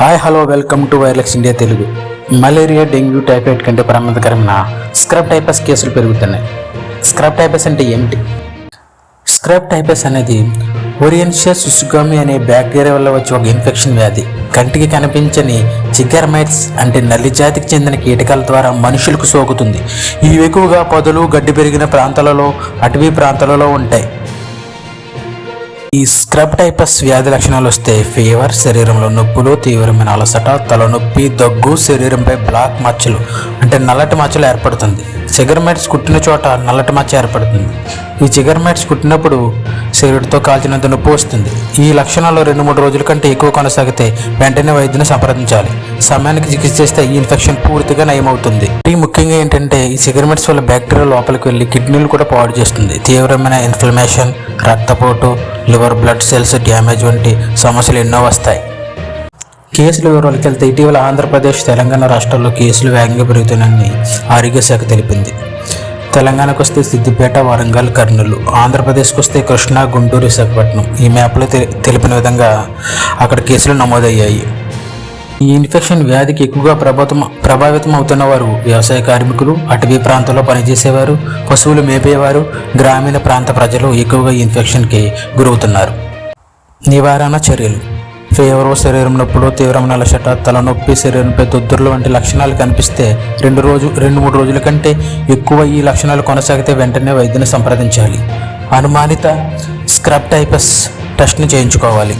Hi hello welcome to Wirelex India Telugu. Malaria dengue typhoid కంటే ప్రమాదకరమైన scrub typhus కేసులు పెరుగుతున్నాయి. స్క్రబ్ టైపస్ అంటే ఏమిటి? స్క్రబ్ టైపస్ అనేది ఒరియన్షియా సుసుగామి అనే బ్యాక్టీరియా వల్ల వచ్చే ఒక ఇన్ఫెక్షన్ వ్యాధి. కంటికి కనిపించని చిగ్గర్మైట్స్ అంటే నల్లి జాతికి చెందిన కీటకాల ద్వారా మనుషులకు సోకుతుంది. ఇవి ఎక్కువగా పొదలు గడ్డి పెరిగిన ప్రాంతాలలో అటవీ ప్రాంతాలలో ఉంటాయి. ఈ స్క్రబ్ టైపస్ వ్యాధి లక్షణాలు వస్తే ఫీవర్ శరీరంలో నొప్పులు తీవ్రమైన అలసట తలనొప్పి దగ్గు శరీరంపై బ్లాక్ మచ్చలు అంటే నల్లటి మచ్చలు ఏర్పడుతుంది. చిగర్మైట్స్ కుట్టిన చోట నల్లటి మచ్చ ఏర్పడుతుంది. ఈ చిగర్మైట్స్ కుట్టినప్పుడు శరీరంతో కాల్చినంత నొప్పి వస్తుంది. ఈ లక్షణాలు రెండు మూడు రోజుల కంటే ఎక్కువ కొనసాగితే వెంటనే వైద్యుని సంప్రదించాలి. సమయానికి చికిత్స చేస్తే ఈ ఇన్ఫెక్షన్ పూర్తిగా నయమవుతుంది. ఈ ముఖ్యంగా ఏంటంటే ఈ సిగరెట్స్ వల్ల బ్యాక్టీరియా లోపలికి వెళ్ళి కిడ్నీలు కూడా పాడు చేస్తుంది. తీవ్రమైన ఇన్ఫ్లమేషన్ రక్తపోటు లివర్ బ్లడ్ సెల్స్ డ్యామేజ్ వంటి సమస్యలు ఎన్నో వస్తాయి. కేసుల వివరాలకు వెళ్తే ఇటీవల ఆంధ్రప్రదేశ్ తెలంగాణ రాష్ట్రాల్లో కేసులు వేగంగా పెరుగుతున్నాయని ఆరోగ్య శాఖ తెలిపింది. తెలంగాణకు వస్తే సిద్దిపేట వరంగల్ కర్నూలు ఆంధ్రప్రదేశ్కి వస్తే కృష్ణా గుంటూరు విశాఖపట్నం ఈ మ్యాప్లో తె- తెలిపిన విధంగా అక్కడ కేసులు నమోదయ్యాయి. ఈ ఇన్ఫెక్షన్ వ్యాధికి ఎక్కువగా ప్రభావితం ప్రభావితం అవుతున్న వారు వ్యవసాయ కార్మికులు అటవీ ప్రాంతాల్లో పనిచేసేవారు పశువులు మేపేవారు గ్రామీణ ప్రాంత ప్రజలు ఎక్కువగా ఇన్ఫెక్షన్కి గురవుతున్నారు. నివారణ చర్యలు. ఫీవర్ శరీరం నొప్పులు తీవ్రమైన అలసట తలనొప్పి శరీరంపై దొద్దుర్లు వంటి లక్షణాలు కనిపిస్తే రెండు రోజు రెండు మూడు రోజుల కంటే ఎక్కువ ఈ లక్షణాలు కొనసాగితే వెంటనే వైద్యుని సంప్రదించాలి. అనుమానిత స్క్రబ్ టైపస్ టెస్ట్ని చేయించుకోవాలి.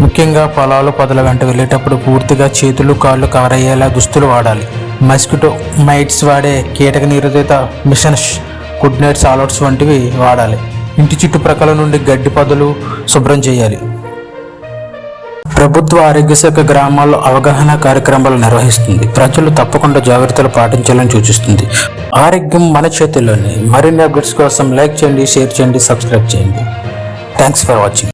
ముఖ్యంగా పొలాలు పొదల వెంట వెళ్ళేటప్పుడు పూర్తిగా చేతులు కాళ్ళు కారయ్యేలా దుస్తులు వాడాలి. మస్కిటో మైట్స్ వాడే కీటక నిరోధిత machines Good Knights All Outs వంటివి వాడాలి. ఇంటి చుట్టుప్రక్కల నుండి గడ్డి పొదలు శుభ్రం చేయాలి. ప్రభుత్వ ఆరోగ్య శాఖ గ్రామాల్లో అవగాహన కార్యక్రమాలు నిర్వహిస్తుంది. ప్రజలు తప్పకుండా జాగ్రత్తలు పాటించాలని సూచిస్తుంది. ఆరోగ్యం మన చేతుల్లోనే. మరిన్ని అప్డేట్స్ కోసం లైక్ చేయండి షేర్ చేయండి సబ్స్క్రైబ్ చేయండి. Thanks for watching